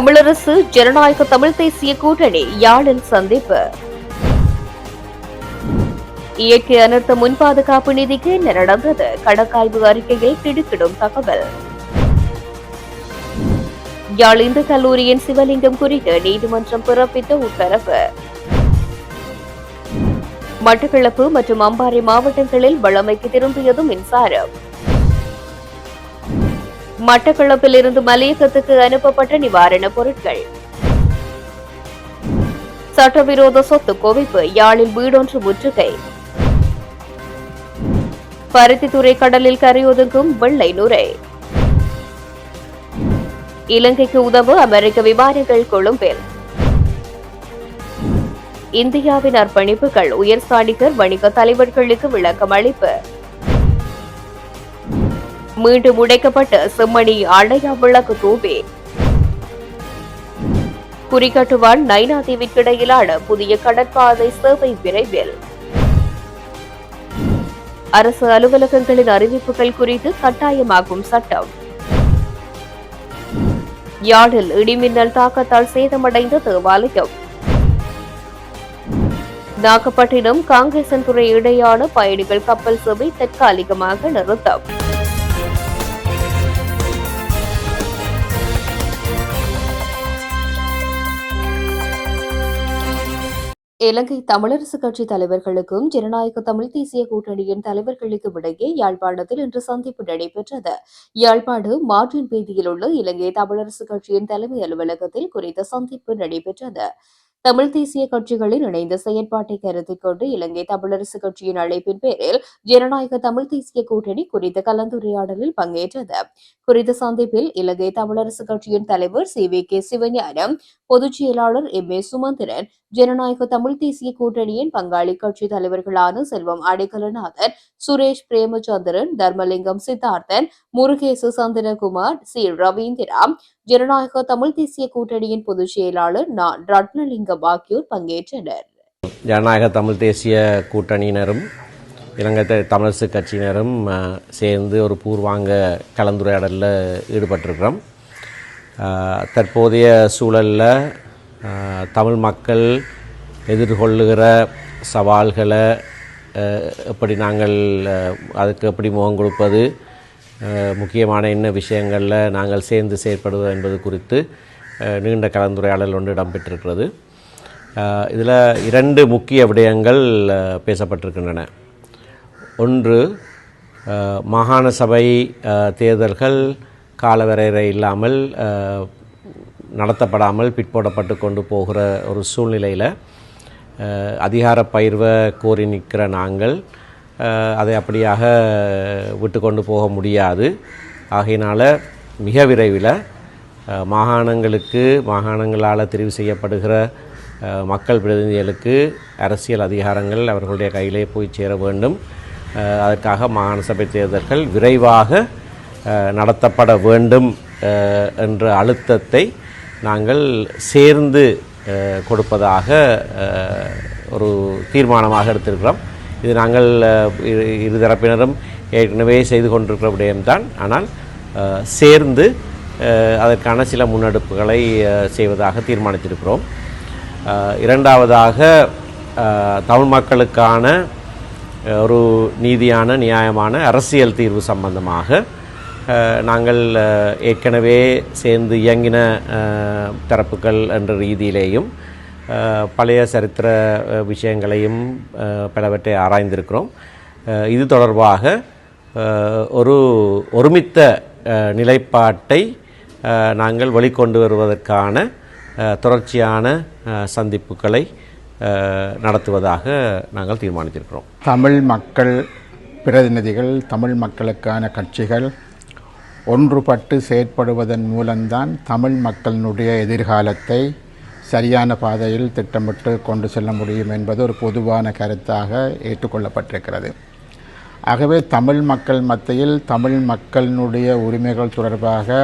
தமிழரசு ஜனநாயக தமிழ் தேசிய கூட்டணி யாழில் சந்திப்பு. இயற்கை அனர்த்த முன் பாதுகாப்பு நிதிக்கு என்ன நடந்தது. கணக்காய்வு அறிக்கையில் திடுக்கிடும் தகவல். யாழ் இந்து கல்லூரியின் சிவலிங்கம் குறித்து நீதிமன்றம் பிறப்பித்த உத்தரவு. மட்டக்களப்பு மற்றும் அம்பாறை மாவட்டங்களில் வளமைக்கு திரும்பியது மின்சாரம். மட்டக்களப்பில் இருந்து மலையகத்துக்கு அனுப்பப்பட்ட நிவாரணப் பொருட்கள். சட்டவிரோத சொத்து குவிப்பு யாழில் வீடொன்று முற்றுகை. பருத்தித்துறை கடலில் கரையொதுங்கும் வெள்ளை நுரை. இலங்கைக்கு உதவ அமெரிக்க விமானங்கள் கொழும்பில். இந்தியாவின் அர்ப்பணிப்புகள் உயர் சாணிகர் வணிக தலைவர்களுக்கு விளக்கம் அளிப்பு மீண்டும் உடைக்கப்பட்ட செம்மணி அணையா விளக்கு தூவி குறிக்கட்டுவான் நைனாதீவிற்கிடையிலான புதிய கடற்பாதை சேவை விரைவில். அரசு அலுவலகங்களின் அறிவிப்புகள் குறித்து கட்டாயமாகும் சட்டம். யாழில் இடிமின்னல் தாக்கத்தால் சேதமடைந்த தேவாலயம். நாகப்பட்டினம் காங்கேசன் துறை இடையான பயணிகள் கப்பல் சேவை தற்காலிகமாக நிறுத்தம். இலங்கை தமிழரசு கட்சி தலைவர்களுக்கும் ஜனநாயக தமிழ் தேசிய கூட்டணியின் தலைவர்களுக்கும் இடையே யாழ்ப்பாணத்தில் இன்று சந்திப்பு நடைபெற்றது. யாழ்ப்பாடு மார்டின் வீதியில் உள்ள இலங்கை தமிழரசு கட்சியின் தலைமை அலுவலகத்தில் குறித்த சந்திப்பு நடைபெற்றது. தமிழ் தேசிய கட்சிகளின் இணைந்த செயற்பாட்டை கருத்தில் கொண்டு இலங்கை தமிழரசு கட்சியின் அழைப்பின் பேரில் ஜனநாயக தமிழ் தேசிய கூட்டணி குறித்த கலந்துரையாடலில் பங்கேற்றது. குறித்த சந்திப்பில் இலங்கை தமிழரசு கட்சியின் தலைவர் சி. வி. கே. சிவஞானம் பொதுச் செயலாளர் எம். ஏ. சுமந்திரன் ஜனநாயக தமிழ் தேசிய கூட்டணியின் பங்காளி கட்சி தலைவர்களான செல்வம் அடைக்கலநாதன் சுரேஷ் பிரேமச்சந்திரன் தர்மலிங்கம் சித்தார்த்தன் முருகேசு சந்திரகுமார் சி. ரவீந்திரா ஜனநாயக தமிழ் தேசிய கூட்டணியின் பொதுச் செயலாளர் நா. ரத்னலிங்கம் ஆகியோர் பங்கேற்றனர். ஜனநாயக தமிழ் தேசிய கூட்டணியினரும் இலங்கை தமிழரசு கட்சியினரும் சேர்ந்து ஒரு பூர்வாங்க கலந்துரையாடலில் ஈடுபட்டிருக்கிறோம். தற்போதைய சூழலில் தமிழ் மக்கள் எதிர்கொள்ளுகிற சவால்களை எப்படி நாங்கள் அதுக்கு எப்படி முகம் கொடுப்பது முக்கியமான என்ன விஷயங்களில் நாங்கள் சேர்ந்து செயற்படுவது என்பது குறித்து நீண்ட கலந்துரையாடல் ஒன்று இடம்பெற்றிருக்கிறது. இதில் இரண்டு முக்கிய விடயங்கள் பேசப்பட்டிருக்கின்றன. ஒன்று மாகாண சபை தேர்தல்கள் காலவரையறை இல்லாமல் நடத்தப்படாமல் பிற்போடப்பட்டு கொண்டு போகிற ஒரு சூழ்நிலையில் அதிகார பயிர்வை கோரி நிற்கிற நாங்கள் அதை அப்படியாக விட்டு கொண்டு போக முடியாது. ஆகையினால் மிக விரைவில் மாகாணங்களுக்கு மாகாணங்களால் தெரிவு செய்யப்படுகிற மக்கள் பிரதிநிதிகளுக்கு அரசியல் அதிகாரங்கள் அவர்களுடைய கையிலே போய் சேர வேண்டும். அதற்காக மாகாண சபை தேர்தல்கள் விரைவாக நடத்தப்பட வேண்டும் என்ற அழுத்தத்தை நாங்கள் சேர்ந்து கொடுப்பதாக ஒரு தீர்மானமாக எடுத்திருக்கிறோம். இது நாங்கள் இரு- இருதரப்பினரும் ஏற்கனவே செய்து கொண்டிருக்கிற விடயம்தான். ஆனால் சேர்ந்து அதற்கான சில முன்னெடுப்புகளை செய்வதாக தீர்மானித்திருக்கிறோம். இரண்டாவதாக தமிழ் மக்களுக்கான ஒரு நீதியான நியாயமான அரசியல் தீர்வு சம்பந்தமாக நாங்கள் ஏற்கனவே சேர்ந்து இயங்கின தரப்புகள் என்ற ரீதியிலேயும் பழைய சரித்திர விஷயங்களையும் பலவற்றை ஆராய்ந்திருக்கிறோம். இது தொடர்பாக ஒரு ஒருமித்த நிலைப்பாட்டை நாங்கள் வெளிக்கொண்டு வருவதற்கான தொடர்ச்சியான சந்திப்புகளை நடத்துவதாக நாங்கள் தீர்மானித்திருக்கிறோம். தமிழ் மக்கள் பிரதிநிதிகள் தமிழ் மக்களுக்கான கட்சிகள் ஒன்றுபட்டு செயற்படுவதன் மூலம்தான் தமிழ் மக்களினுடைய எதிர்காலத்தை சரியான பாதையில் திட்டமிட்டு கொண்டு செல்ல முடியும் என்பது ஒரு பொதுவான கருத்தாக ஏற்றுக்கொள்ளப்பட்டிருக்கிறது. ஆகவே தமிழ் மக்கள் மத்தியில் தமிழ் மக்களினுடைய உரிமைகள் தொடர்பாக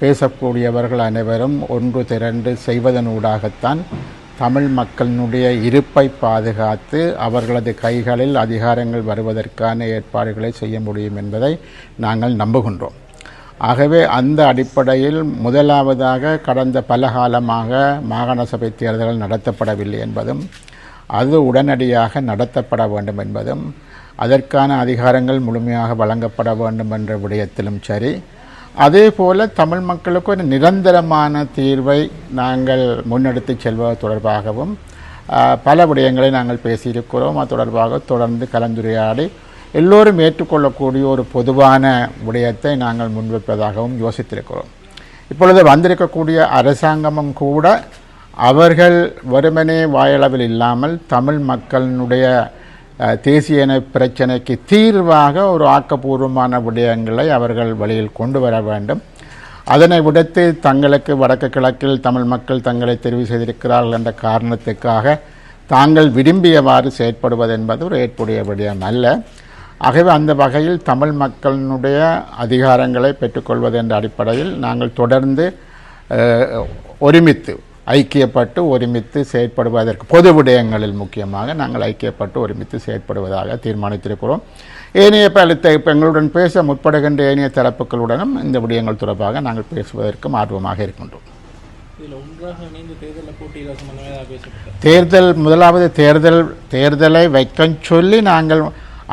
பேசக்கூடியவர்கள் அனைவரும் ஒன்று திரண்டு செய்வதனூடாகத்தான் தமிழ் மக்களினுடைய இருப்பை பாதுகாத்து அவர்களது கைகளில் அதிகாரங்கள் வருவதற்கான ஏற்பாடுகளை செய்ய முடியும் என்பதை நாங்கள் நம்புகின்றோம். ஆகவே அந்த அடிப்படையில் முதலாவதாக கடந்த பல காலமாக மாகாண சபை தேர்தல்கள் நடத்தப்படவில்லை என்பதும் அது உடனடியாக நடத்தப்பட வேண்டும் என்பதும் அதற்கான அதிகாரங்கள் முழுமையாக வழங்கப்பட வேண்டும் என்ற விடயத்திலும் சரி. அதே போல தமிழ் மக்களுக்கு ஒரு நிரந்தரமான தீர்வை நாங்கள் முன்னெடுத்து செல்வது தொடர்பாகவும் பல விடயங்களை நாங்கள் பேசியிருக்கிறோம். அது தொடர்பாக தொடர்ந்து கலந்துரையாடி எல்லோரும் ஏற்றுக்கொள்ளக்கூடிய ஒரு பொதுவான விடயத்தை நாங்கள் முன்வைப்பதாகவும் யோசித்திருக்கிறோம். இப்பொழுது வந்திருக்கக்கூடிய அரசாங்கமும் கூட அவர்கள் வெறுமனே வாயளவில் இல்லாமல் தமிழ் மக்களினுடைய தேசிய இன பிரச்சனைக்கு தீர்வாக ஒரு ஆக்கப்பூர்வமான விடயங்களை அவர்கள் வழியில் கொண்டு வர வேண்டும். அதனை விடுத்து தங்களுக்கு வடக்கு கிழக்கில் தமிழ் மக்கள் தங்களை தெரிவு செய்திருக்கிறார்கள் என்ற காரணத்துக்காக தாங்கள் விரும்பியவாறு செயற்படுவது என்பது ஒரு ஏற்புடைய விடயம் அல்ல. ஆகவே அந்த வகையில் தமிழ் மக்களினுடைய அதிகாரங்களை பெற்றுக்கொள்வது என்ற அடிப்படையில் நாங்கள் தொடர்ந்து ஒருமித்து ஐக்கியப்பட்டு ஒருமித்து செயற்படுவதற்கு பொது விடயங்களில் முக்கியமாக நாங்கள் ஐக்கியப்பட்டு ஒருமித்து செயற்படுவதாக தீர்மானித்திருக்கிறோம். ஏனைய பல எங்களுடன் பேச முற்படுகின்ற ஏனைய தரப்புகளுடனும் இந்த விடயங்கள் தொடர்பாக நாங்கள் பேசுவதற்கும் ஆர்வமாக இருக்கின்றோம். தேர்தல் முதலாவது தேர்தல் தேர்தலை வைக்கச் சொல்லி நாங்கள்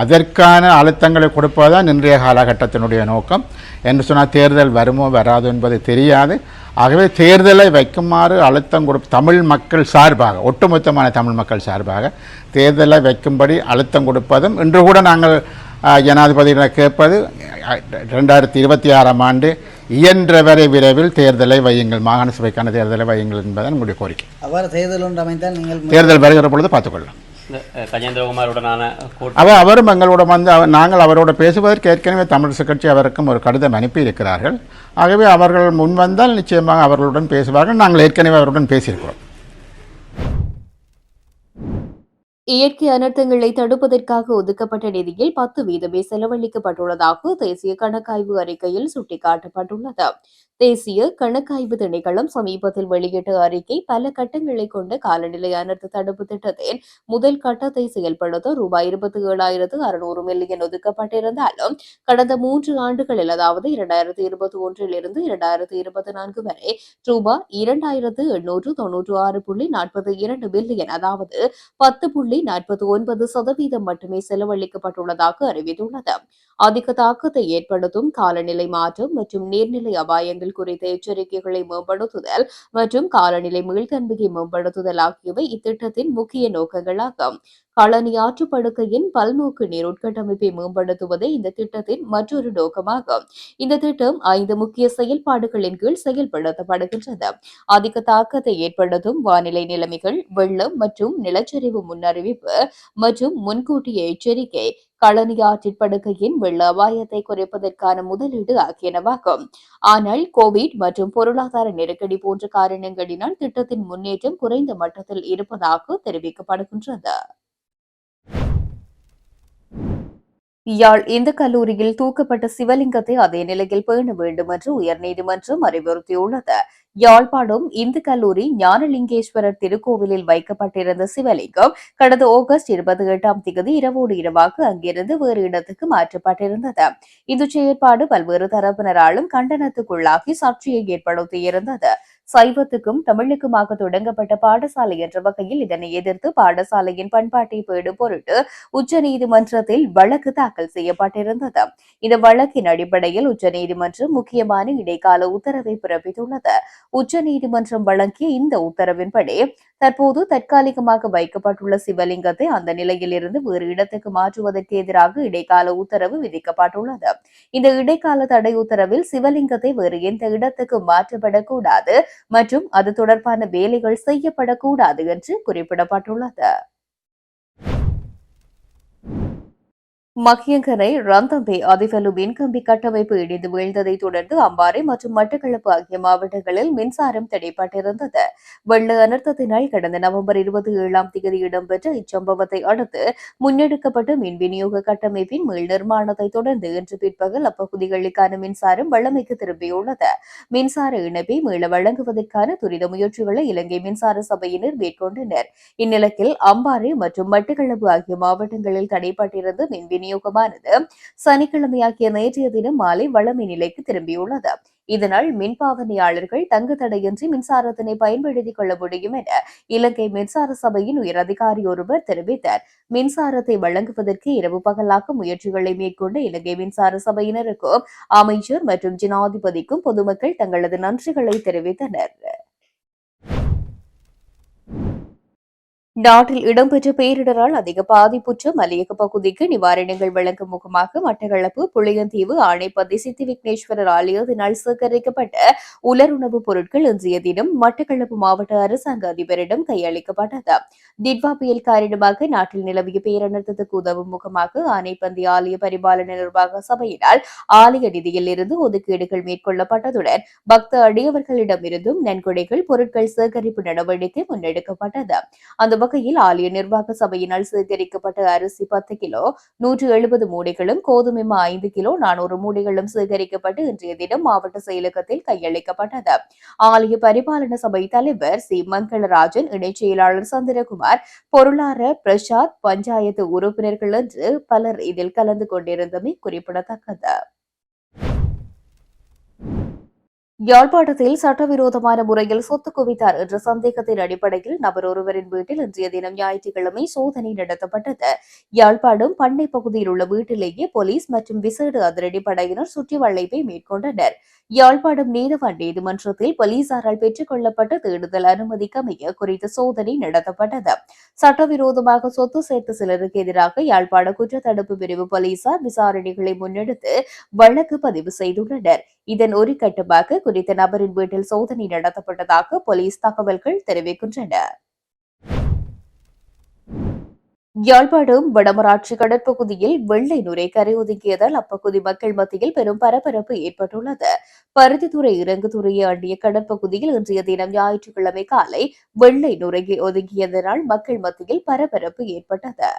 அதற்கான அழுத்தங்களை கொடுப்பதுதான் இன்றைய காலகட்டத்தினுடைய நோக்கம்? என்று சொன்னால் தேர்தல் வருமோ வராதோ என்பது தெரியாது. ஆகவே தேர்தலை வைக்குமாறு அழுத்தம் கொடு தமிழ் மக்கள் சார்பாக ஒட்டுமொத்தமான தமிழ் மக்கள் சார்பாக தேர்தலை வைக்கும்படி அழுத்தம் கொடுப்பதும் இன்று கூட நாங்கள் ஜனாதிபதியிடம் கேட்பது ரெண்டாயிரத்தி இருபத்தி ஆறாம் ஆண்டு இயன்றவரை விரைவில் தேர்தலை வையுங்கள் மாகாண சபைக்கான தேர்தலை வையுங்கள் என்பதன் நம்முடைய கோரிக்கை. அவ்வாறு தேர்தல் ஒன்று அமைத்தால் நீங்கள் தேர்தல் வருகிற பொழுது பார்த்துக்கொள்ளலாம். கஜேந்திரகுமாருடனான அவர் அவரும் எங்களோட வந்து அவர் நாங்கள் அவரோட பேசுவதற்கு ஏற்கனவே தமிழரசு கட்சி அவருக்கும் ஒரு கடிதம் அனுப்பி இருக்கிறார்கள் ஆகவே அவர்கள் முன் வந்தால் நிச்சயமாக அவர்களுடன் பேசுவார்கள். நாங்கள் ஏற்கனவே அவருடன் பேசியிருக்கிறோம். இயற்கை அனர்த்தங்களை தடுப்பதற்காக ஒதுக்கப்பட்ட நிதியில் பத்து வீதமே செலவழிக்கப்பட்டுள்ளதாக தேசிய கணக்காய்வு அறிக்கையில் சுட்டிக்காட்டப்பட்டுள்ளது. தேசிய கணக்காய்வு திணைக்களம் சமீபத்தில் வெளியிட்ட அறிக்கை பல கட்டங்களை கொண்ட காலநிலை அனர்த்த தடுப்பு திட்டத்தின் முதல் கட்டத்தை செயல்படுத்த ரூபாய் இருபத்தி ஏழாயிரத்து அறுநூறு மில்லியன் ஒதுக்கப்பட்டிருந்தாலும் கடந்த மூன்று ஆண்டுகளில் அதாவது இரண்டாயிரத்தி இருபத்தி ஒன்றில் இருந்து இரண்டாயிரத்தி இருபத்தி நான்கு வரை ரூபாய் இரண்டாயிரத்து எண்ணூற்று தொன்னூற்று ஆறு புள்ளி நாற்பத்தி இரண்டு மில்லியன் அதாவது பத்து புள்ளி நாற்பத்தி ஒன்பது சதவீதம் மட்டுமே செலவழிக்கப்பட்டுள்ளதாக அறிவித்துள்ளது. அதிக தாக்கத்தை ஏற்படுத்தும் காலநிலை மாற்றம் மற்றும் நீர்நிலை அபாயங்கள் குறித்த எச்சரிக்கைகளை மேம்படுத்துதல் மற்றும் காலநிலை மீள்தன்மையை மேம்படுத்துதல் ஆகியவை இத்திட்டத்தின் முக்கிய நோக்கங்களாகும். களனி ஆற்றுப்படுக்கையின் பல்நோக்கு நீர் உட்கட்டமைப்பை மேம்படுத்துவதே இந்த திட்டத்தின் மற்றொரு நோக்கமாகும். இந்த திட்டம் ஐந்து முக்கிய செயல்பாடுகளின் கீழ் செயல்படுத்தப்படுகின்றது. அதிக தாக்கத்தை ஏற்படுத்தும் வானிலை நிலைமைகள் வெள்ளம் மற்றும் நிலச்சரிவு முன்னறிவிப்பு மற்றும் முன்கூட்டிய எச்சரிக்கை களனி ஆற்றிற்படுகையின் வெள்ள அபாயத்தை குறைப்பதற்கான முதலீடு ஆகியனவாகும். ஆனால் கோவிட் மற்றும் பொருளாதார நெருக்கடி போன்ற காரணங்களினால் திட்டத்தின் முன்னேற்றம் குறைந்த மட்டத்தில் இருப்பதாக தெரிவிக்கப்படுகின்றது. யாழ் இந்து கல்லூரியில் தூக்கப்பட்ட சிவலிங்கத்தை அதே நிலையில் பேண வேண்டும் என்று உயர்நீதிமன்றம் அறிவுறுத்தியுள்ளது. யாழ்ப்பாணம் இந்து கல்லூரி ஞானலிங்கேஸ்வரர் திருக்கோவிலில் வைக்கப்பட்டிருந்த சிவலிங்கம் கடந்த ஆகஸ்ட் இருபத்தி எட்டாம் தேதி இரவோடு இரவாக அங்கிருந்து வேறு இடத்துக்கு மாற்றப்பட்டிருந்தது. இந்த செயற்பாடு பல்வேறு தரப்பினராலும் கண்டனத்துக்குள்ளாகி சர்ச்சையை ஏற்படுத்தியிருந்தது. சைவத்துக்கும் தமிழுக்குமாக தொடங்கப்பட்ட பாடசாலை என்ற வகையில் இதனை எதிர்த்து பாடசாலையின் பண்பாட்டை பேடும் பொருட்டு உச்சநீதிமன்றத்தில் வழக்கு தாக்கல் செய்யப்பட்டிருந்தது. இந்த வழக்கின் அடிப்படையில் உச்சநீதிமன்றம் முக்கியமான இடைக்கால உத்தரவை பிறப்பித்துள்ளது. உச்சநீதிமன்றம் வழங்கிய இந்த உத்தரவின்படி தற்போது தற்காலிகமாக வைக்கப்பட்டுள்ள சிவலிங்கத்தை அந்த நிலையிலிருந்து வேறு இடத்துக்கு மாற்றுவதற்கு எதிராக இடைக்கால உத்தரவு விதிக்கப்பட்டுள்ளது. இந்த இடைக்கால தடை உத்தரவில் சிவலிங்கத்தை வேறு எந்த இடத்துக்கு மாற்றப்படக்கூடாது மற்றும் அது தொடர்பான வேலைகள் செய்யப்படக்கூடாது என்று குறிப்பிடப்பட்டுள்ளது. மக்கியங்கரை ரந்தம்பி அதிவலு மின்கம்பி கட்டமைப்பு இடிந்து வீழ்ந்ததை தொடர்ந்து அம்பாறை மற்றும் மட்டக்களப்பு ஆகிய மாவட்டங்களில் மின்சாரம் தடைப்பட்டிருந்தது. வெள்ள அனர்த்தத்தினால் கடந்த நவம்பர் இருபத்தி ஏழாம் தேதி இடம்பெற்ற இச்சம்பவத்தை அடுத்து முன்னெடுக்கப்பட்ட மின் விநியோக கட்டமைப்பின் மீள் நிர்மாணத்தை தொடர்ந்து இன்று பிற்பகல் அப்பகுதிகளுக்கான மின்சாரம் வழமைக்கு திரும்பியுள்ளது. மின்சார இணைப்பை மீள வழங்குவதற்கான துரித முயற்சிகளை இலங்கை மின்சார சபையினர் மேற்கொண்டனர். இந்நிலையில் அம்பாறை மற்றும் மட்டக்களப்பு ஆகிய மாவட்டங்களில் தடைப்பட்டிருந்த மின் விநியோகமானது சனிக்கிழமையாகிய நேற்றைய தினம் மாலை வளமை நிலைக்கு திரும்பியுள்ளது. இதனால் மின்பாவனையாளர்கள் தங்கு தடையின்றி மின்சாரத்தினை பயன்படுத்திக் கொள்ள முடியும் என இலங்கை மின்சார சபையின் உயர் அதிகாரி ஒருவர் தெரிவித்தார். மின்சாரத்தை வழங்குவதற்கு இரவு பகலாக முயற்சிகளை மேற்கொண்ட இலங்கை மின்சார சபையினருக்கும் அமைச்சர் மற்றும் ஜனாதிபதிக்கும் பொதுமக்கள் தங்களது நன்றிகளை தெரிவித்தனர். நாட்டில் இடம்பெற்ற பேரிடரால் அதிக பாதிப்புற்ற மலையக பகுதிக்கு நிவாரணங்கள் வழங்கும் முகமாக மட்டக்களப்பு புளியந்தீவு ஆணைப்பதி சித்தி விக்னேஸ்வரர் ஆலயத்தினால் சேகரிக்கப்பட்ட உலருணவு பொருட்கள் இன்றைய தினம் மட்டக்களப்பு மாவட்ட அரசாங்க அதிபரிடம் கையளிக்கப்பட்டது. டிட்வா புயல் காரணமாக நாட்டில் நிலவிய பேரனர்த்தத்துக்கு உதவும் முகமாக ஆனைப்பந்தி ஆலய பரிபாலன நிர்வாக சபையினால் ஆலய நிதியில் இருந்து ஒதுக்கீடுகள் மேற்கொள்ளப்பட்டதுடன் பக்த அடியவர்களிடமிருந்தும் நன்கொடைகள் பொருட்கள் சேகரிப்பு நடவடிக்கை முன்னெடுக்கப்பட்டது. அந்த வகையில் ஆலய நிர்வாக சபையினால் சேகரிக்கப்பட்ட அரிசி பத்து கிலோ நூற்று எழுபது மூடைகளும் கோதுமை ஐந்து கிலோ நானூறு மூடைகளும் சேகரிக்கப்பட்டு இன்றைய தினம் மாவட்ட செயலகத்தில் கையளிக்கப்பட்டது. ஆலய பரிபாலன சபை தலைவர் சி. மங்களராஜன் இணைச் செயலாளர் சந்திரகுமார் பொருளாளர் பிரசாத் பஞ்சாயத்து உறுப்பினர்கள் என்று பலர் இதில் கலந்து கொண்டிருந்தமை குறிப்பிடத்தக்கது. யாழ்ப்பாணத்தில் சட்டவிரோதமான முறையில் சொத்து குவித்தார் என்ற சந்தேகத்தின் அடிப்படையில் நபர் ஒருவரின் வீட்டில் இன்றைய தினம் ஞாயிற்றுக்கிழமை சோதனை நடத்தப்பட்டது. யாழ்ப்பாணம் பண்ணை பகுதியில் உள்ள வீட்டிலேயே போலீஸ் மற்றும் விசேட அதிரடி படையினர் சுற்றி வளைப்பை மேற்கொண்டனர். யாழ்ப்பாணம் நீதவான் நீதிமன்றத்தில் போலீசாரால் பெற்றுக் கொள்ளப்பட்ட தேடுதல் அனுமதிக்கமைய குறித்த சோதனை நடத்தப்பட்டது. சட்டவிரோதமாக சொத்து சேர்த்த சிலருக்கு எதிராக யாழ்ப்பாண குற்றத்தடுப்பு பிரிவு போலீசார் விசாரணைகளை முன்னெடுத்து வழக்கு பதிவு செய்துள்ளனர். இதன் ஒரு கட்டமாக குறித்த நபரின் வீட்டில் சோதனை நடத்தப்பட்டதாக போலீஸ் தகவல்கள் தெரிவிக்கின்றன. யாழ்ப்பாணம் வடமராட்சி கடற்பகுதியில் வெள்ளை நுரை கரை ஒதுக்கியதால் அப்பகுதி மக்கள் மத்தியில் பெரும் பரபரப்பு ஏற்பட்டுள்ளது. பருத்தித்துறை இறங்குதுறையை அண்டிய கடற்பகுதியில் இன்றைய தினம் ஞாயிற்றுக்கிழமை காலை வெள்ளை நுரையை ஒதுக்கியதனால் மக்கள் மத்தியில் பரபரப்பு ஏற்பட்டது.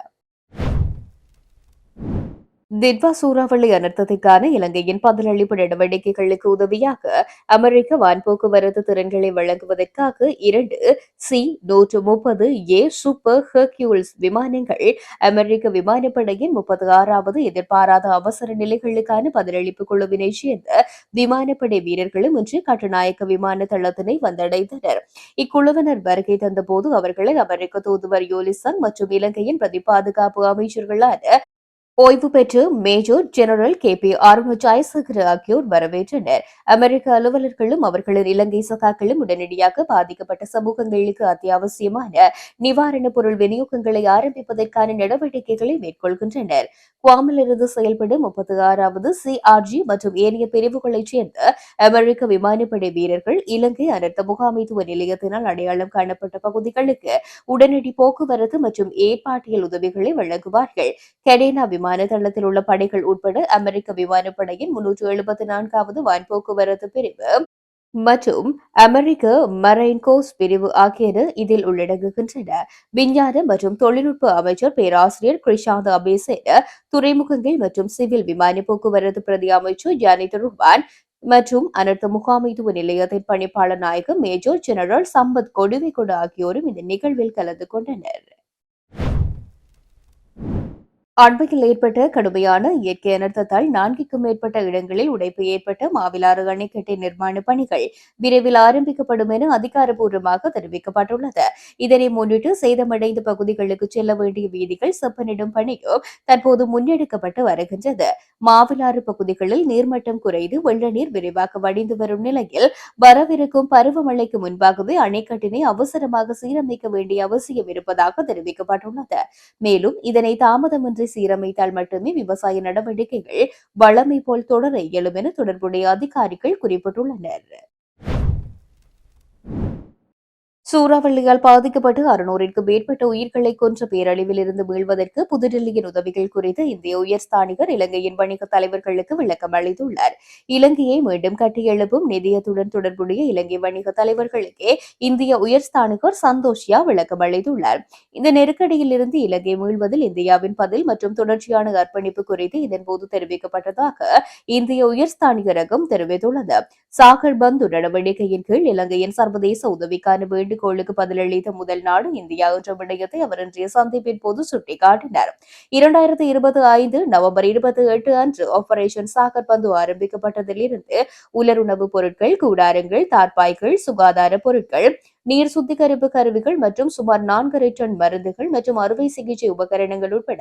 திட்வா சூறாவளி அனர்த்தத்திற்கான இலங்கையின் பதிலளிப்பு நடவடிக்கைகளுக்கு உதவியாக அமெரிக்க வான்போக்குவரத்து திறன்களை வழங்குவதற்காக இரண்டு சி நூற்று முப்பது ஏ சூப்பர் ஹெர்கியூல்ஸ் விமானங்கள் அமெரிக்க விமானப்படையின் முப்பத்தி ஆறாவது எதிர்பாராத அவசர நிலைகளுக்கான பதிலளிப்பு குழுவினை சேர்ந்த விமானப்படை வீரர்களும் இன்று கட்டுநாயக்க விமான தளத்தினை வந்தடைந்தனர். இக்குழுவினர் வருகை தந்தபோது அவர்களை அமெரிக்க தூதுவர் யோலிசன் மற்றும் இலங்கையின் பிரதி பாதுகாப்பு அமைச்சர்களான ஓய்வு பெற்று major general K P Arun Jayasekar ஆகியோர் வரவேற்றனர். அமெரிக்க அலுவலர்களும் அவர்களின் இலங்கை சகாக்களும் உடனடியாக பாதிக்கப்பட்ட சமூகங்களுக்கு அத்தியாவசியமான நிவாரணப் பொருள் விநியோகங்களை ஆரம்பிப்பதற்கான நடவடிக்கைகளை மேற்கொள்கின்றனர். குவாமிலிருந்து செயல்படும் முப்பத்தி ஆறாவது சிஆர்ஜி மற்றும் ஏனைய பிரிவுகளைச் சேர்ந்த அமெரிக்க விமானப்படை வீரர்கள் இலங்கை அனர்த்த முகாமைத்துவ நிலையத்தினால் அடையாளம் காணப்பட்ட பகுதிகளுக்கு உடனடி போக்குவரத்து மற்றும் ஏற்பாட்டியல் உதவிகளை வழங்குவார்கள். கெடேனா விமானதளத்தில் உள்ள படைகள் உட்பட அமெரிக்க விமானப்படையின் முன்னூற்று எழுபத்தி நான்காவது வான் போக்குவரத்து பிரிவு மற்றும் அமெரிக்க மரைன் கோஸ் பிரிவு ஆகியன இதில் உள்ளடங்குகின்றன. விஞ்ஞான மற்றும் தொழில்நுட்ப அமைச்சர் பேராசிரியர் கிருஷாந்த் அபேசேன துறைமுகங்கள் மற்றும் சிவில் விமான போக்குவரத்து பிரதி அமைச்சர் ஜானித் மற்றும் அனர்த்த முகாமைத்துவ நிலையத்தின் பணிப்பாளர் நாயகம் மேஜர் ஜெனரல் சம்பத் கொடுவைகொடு ஆகியோரும் இந்த நிகழ்வில் கலந்து கொண்டனர். அண்மையில் ஏற்பட்ட கடுமையான இயற்கை அனர்த்தத்தால் நான்குக்கும் மேற்பட்ட இடங்களில் உடைப்பு ஏற்பட்ட மாவிலாறு அணைக்கட்டை நிர்மாண பணிகள் விரைவில் ஆரம்பிக்கப்படும் என அதிகாரப்பூர்வமாக தெரிவிக்கப்பட்டுள்ளது. இதனை முன்னிட்டு சேதமடைந்த பகுதிகளுக்கு செல்ல வேண்டிய வீதிகள் செப்பனிடும் பணியும் தற்போது முன்னெடுக்கப்பட்டு வருகின்றது. மாவிலாறு பகுதிகளில் நீர்மட்டம் குறைந்து வெள்ள நீர் விரைவாக வடிந்து வரும் நிலையில் வரவிருக்கும் பருவமழைக்கு முன்பாகவே அணைக்கட்டினை அவசரமாக சீரமைக்க வேண்டிய அவசியம் இருப்பதாக தெரிவிக்கப்பட்டுள்ளது. மேலும் இதனை தாமதமின்றி சீரமைத்தால் மட்டுமே விவசாய நடவடிக்கைகள் வளமை போல் தொடர இயலும் என தொடர்புடைய அதிகாரிகள் குறிப்பிட்டுள்ளனர். சூறாவளியால் பாதிக்கப்பட்டு அறுநூறிற்கு மேற்பட்ட உயிர்களை கொன்ற பேரழிவில் இருந்து மீள்வதற்கு புதுடில்லியின் உதவிகள் குறித்து இந்திய உயர்ஸ்தானிகர் இலங்கையின் வணிக தலைவர்களுக்கு விளக்கம் அளித்துள்ளார். இலங்கையை மீண்டும் கட்டியெழுப்பும் நிதியத்துடன் தொடர்புடைய இலங்கை வணிக தலைவர்களுக்கே இந்திய உயர்ஸ்தானிகர் சந்தோஷியா விளக்கம் அளித்துள்ளார். இந்த நெருக்கடியில் இருந்து இலங்கை மீள்வதில் இந்தியாவின் பதில் மற்றும் தொடர்ச்சியான அர்ப்பணிப்பு குறித்து இதன்போது தெரிவிக்கப்பட்டதாக இந்திய உயர்ஸ்தானிகரகம் தெரிவித்துள்ளது. சாகர் பந்து நடவடிக்கையின் கீழ் இலங்கையின் சர்வதேச உதவிக்கான வேண்டும் வேண்டுகோளுக்கு பதிலளித்த முதல் நாடு இந்தியா என்ற விடயத்தை அவர் இன்றைய சந்திப்பின் போது சுட்டிக்காட்டினார். இரண்டாயிரத்தி இருபத்தி ஐந்து நவம்பர் இருபத்தி எட்டு அன்று ஆபரேஷன் சாகர் பந்து ஆரம்பிக்கப்பட்டதிலிருந்து உலருணவு பொருட்கள் கூடாரங்கள் தார்பாய்கள் சுகாதார பொருட்கள் நீர் சுத்திகரிப்பு கருவிகள் மற்றும் சுமார் நான்கரை டன் மருந்துகள் மற்றும் அறுவை சிகிச்சை உபகரணங்கள் உட்பட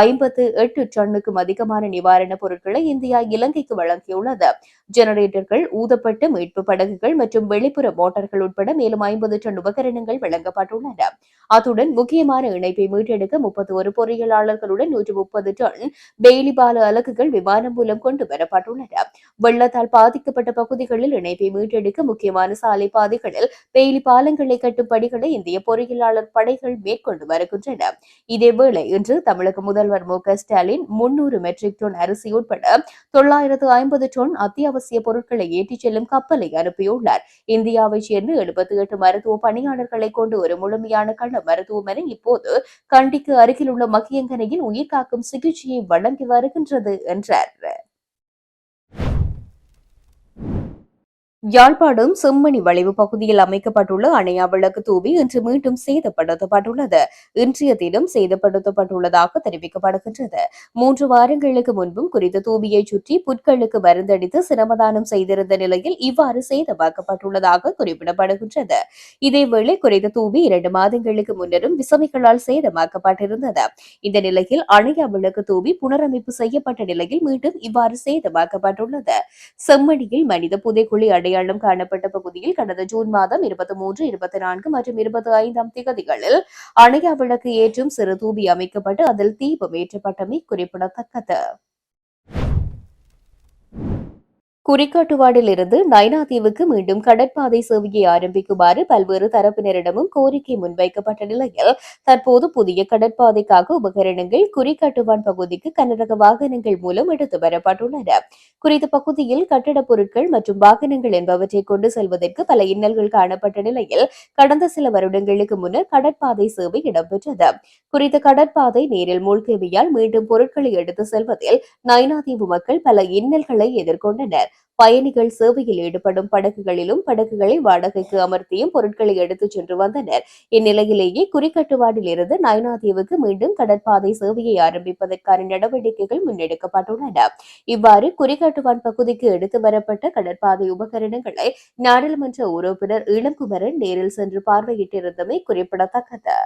ஐம்பத்து எட்டு டன்னுக்கும் அதிகமான நிவாரணப் பொருட்களை இந்தியா இலங்கைக்கு வழங்கியுள்ளது. ஜெனரேட்டர்கள் ஊதப்பட்ட மீட்பு படகுகள் மற்றும் வெளிப்புற மோட்டார்கள் உட்பட மேலும் ஐம்பது டன் உபகரணங்கள் வழங்கப்பட்டுள்ளன. அத்துடன் முக்கியமான இணைப்பை மீட்டெடுக்க முப்பத்தி ஒரு பொறியியலாளர்களுடன் நூற்றி முப்பது டன் பெயிலிபால அலகுகள் விமானம் மூலம் கொண்டு வரப்பட்டுள்ளன. வெள்ளத்தால் பாதிக்கப்பட்ட பகுதிகளில் இணைப்பை மீட்டெடுக்க முக்கியமான சாலை பாதைகளில் பெயிலி பாலங்களை கட்டும் பணிகளை இந்திய பொறியியலாளர் படைகள் மேற்கொண்டு வருகின்றன. இதேவேளை இன்று தமிழக முதல்வர் மு க ஸ்டாலின் முன்னூறு மெட்ரிக் டன் அரிசி உட்பட தொள்ளாயிரத்து ஐம்பது டன் அத்தியாவசிய பொருட்களை ஏற்றிச் செல்லும் கப்பலை அனுப்பியுள்ளார். இந்தியாவைச் சேர்ந்து எழுபத்தி எட்டு மருத்துவ பணியாளர்களை கொண்டு ஒரு முழுமையான கள மருத்துவமனை இப்போது கண்டிக்கு அருகில் உள்ள மகியங்கனையில் உயிர்காக்கும் சிகிச்சையை வழங்கி வருகின்றது என்றார். யாழ்ப்பாணம் செம்மணி வளைவு பகுதியில் அமைக்கப்பட்டுள்ள அணையா விளக்கு தூவி இன்று மீண்டும் சேதப்படுத்தப்பட்டுள்ளது. இன்றைய தினம் சேதப்படுத்தப்பட்டுள்ளதாக தெரிவிக்கப்படுகின்றது. மூன்று வாரங்களுக்கு முன்பும் குறித்த தூவியை சுற்றி புட்களுக்கு மருந்தடித்து சிரமதானம் செய்திருந்த நிலையில் இவ்வாறு சேதமாக்கப்பட்டுள்ளதாக குறிப்பிடப்படுகின்றது. இதேவேளை குறித்த தூவி இரண்டு மாதங்களுக்கு முன்னரும் விசமிகளால் சேதமாக்கப்பட்டிருந்தது. இந்த நிலையில் அணையா விளக்கு தூவி புனரமைப்பு செய்யப்பட்ட நிலையில் மீண்டும் இவ்வாறு சேதமாக்கப்பட்டுள்ளது. செம்மணியில் மனித புதைக்குழி அடையாளம் காணப்பட்ட பகுதியில் கடந்த ஜூன் மாதம் இருபத்தி மூன்று இருபத்தி நான்கு மற்றும் இருபத்தி ஐந்தாம் திகதிகளில் அணையா விளக்கு ஏற்றும் சிறு தூபி அமைக்கப்பட்டு அதில் தீபம் ஏற்றப்பட்டமை குறிப்பிடத்தக்கது. குறிக்காட்டுவாடிலிருந்து இருந்து நைனாதீவுக்கு மீண்டும் கடற்பாதை சேவையை ஆரம்பிக்குமாறு பல்வேறு தரப்பினரிடமும் கோரிக்கை முன்வைக்கப்பட்ட நிலையில் தற்போது புதிய கடற்பாதைக்காக உபகரணங்கள் குறிக்காட்டுவான் பகுதிக்கு கனரக வாகனங்கள் மூலம் எடுத்து வரப்பட்டுள்ளன. குறித்த பகுதியில் கட்டடப் பொருட்கள் மற்றும் வாகனங்கள் என்பவற்றை கொண்டு செல்வதற்கு பல இன்னல்கள் காணப்பட்ட நிலையில் கடந்த சில வருடங்களுக்கு முன்னர் கடற்பாதை சேவை இடம்பெற்றது. குறித்த கடற்பாதை நேரில் மூழ்கியமையால் மீண்டும் பொருட்களை எடுத்து செல்வதில் நைனாதீவு மக்கள் பல இன்னல்களை எதிர்கொண்டனர். பயணிகள் சேவையில் ஈடுபடும் படகுகளிலும் படகுகளை வாடகைக்கு அமர்த்தியும் பொருட்களை எடுத்துச் சென்று வந்தனர். இந்நிலையிலேயே குறிக்கட்டுவாடில் இருந்து நயனாதீவுக்கு மீண்டும் கடற்பாதை சேவையை ஆரம்பிப்பதற்கான நடவடிக்கைகள் முன்னெடுக்கப்பட்டுள்ளன. இவ்வாறு குறிக்கட்டுவான் பகுதிக்கு எடுத்து வரப்பட்ட கடற்பாதை உபகரணங்களை நாடாளுமன்ற உறுப்பினர் இளங்குமரன் நேரில் சென்று பார்வையிட்டிருந்தமை குறிப்பிடத்தக்கது.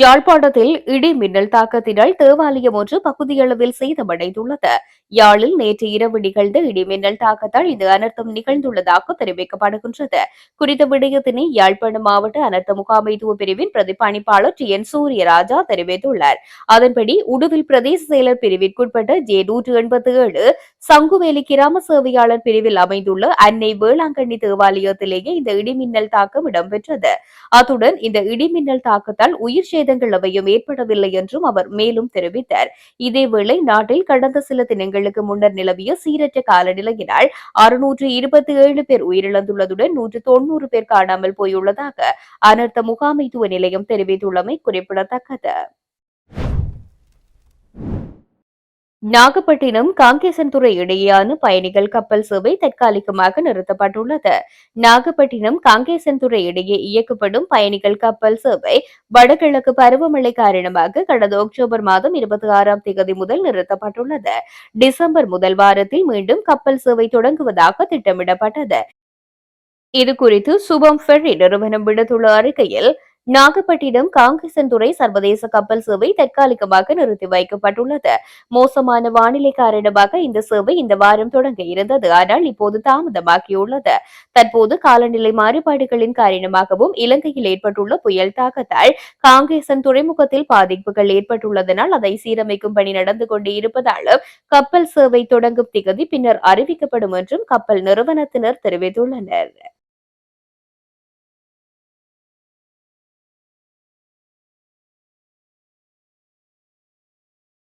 யாழ்ப்பாணத்தில் இடி மின்னல் தாக்கத்தினால் தேவாலயம் ஒன்று பகுதியளவில் சேதமடைந்துள்ளது. யாழில் நேற்று இரவு நிகழ்ந்த இடி மின்னல் தாக்கத்தால் இது அனர்த்தம் நிகழ்ந்துள்ளதாக தெரிவிக்கப்படுகின்றது. குறித்த விடயத்தினை யாழ்ப்பாணம் மாவட்ட அனர்த்த முகாமைத்துவ பிரிவின் பிரதிபணிப்பாளர் டி. என். சூரியராஜா தெரிவித்துள்ளார். அதன்படி உடுவில் பிரதேச செயலர் பிரிவிற்குட்பட்ட ஜே நூற்று எண்பத்தி ஏழு சங்குவேலி கிராம சேவையாளர் பிரிவில் அமைந்துள்ள அன்னை வேளாங்கண்ணி தேவாலயத்திலேயே இந்த இடிமின்னல் தாக்கம் இடம்பெற்றது. அத்துடன் இந்த இடிமின்னல் தாக்கத்தால் உயிர் சேதங்கள் ஏற்படவில்லை என்றும் அவர் மேலும் தெரிவித்தார். இதேவேளை நாட்டில் கடந்த சில தினங்களுக்கு முன்னர் நிலவிய சீரற்ற காலநிலையினால் அறுநூற்று இருபத்தி ஏழு பேர் உயிரிழந்துள்ளதுடன் நூற்று தொன்னூறு பேர் காணாமல் போயுள்ளதாக அனர்த்த முகாமைத்துவ நிலையம் தெரிவித்துள்ளமை குறிப்பிடத்தக்கது. நாகப்பட்டினம் காங்கேசன்துறை இடையேயான பயணிகள் கப்பல் சேவை தற்காலிகமாக நிறுத்தப்பட்டுள்ளது. நாகப்பட்டினம் காங்கேசன்துறை இடையே இயக்கப்படும் பயணிகள் கப்பல் சேவை வடகிழக்கு பருவமழை காரணமாக கடந்த அக்டோபர் மாதம் இருபத்தி ஆறாம் தேதி முதல் நிறுத்தப்பட்டுள்ளது. டிசம்பர் முதல் வாரத்தில் மீண்டும் கப்பல் சேவை தொடங்குவதாக திட்டமிடப்பட்டது. இதுகுறித்து சுபம் ஃபெர்ரி நிறுவனம் விடுத்துள்ள அறிக்கையில் நாகப்பட்டினம் காங்கேசன்துறை சர்வதேச கப்பல் சேவை தற்காலிகமாக நிறுத்தி வைக்கப்பட்டுள்ளது. மோசமான வானிலை காரணமாக இந்த சேவை இந்த வாரம் தொடங்க இருந்தது. ஆனால் இப்போது தாமதமாகியுள்ளது. தற்போது காலநிலை மாறுபாடுகளின் காரணமாகவும் இலங்கையில் ஏற்பட்டுள்ள புயல் தாக்கத்தால் காங்கேசன் துறைமுகத்தில் பாதிப்புகள் ஏற்பட்டுள்ளதனால் அதை சீரமைக்கும் பணி நடந்து கொண்டு இருப்பதாலும் கப்பல் சேவை தொடங்கும் திகதி பின்னர் அறிவிக்கப்படும் என்றும் கப்பல் நிறுவனத்தினர் தெரிவித்துள்ளனர்.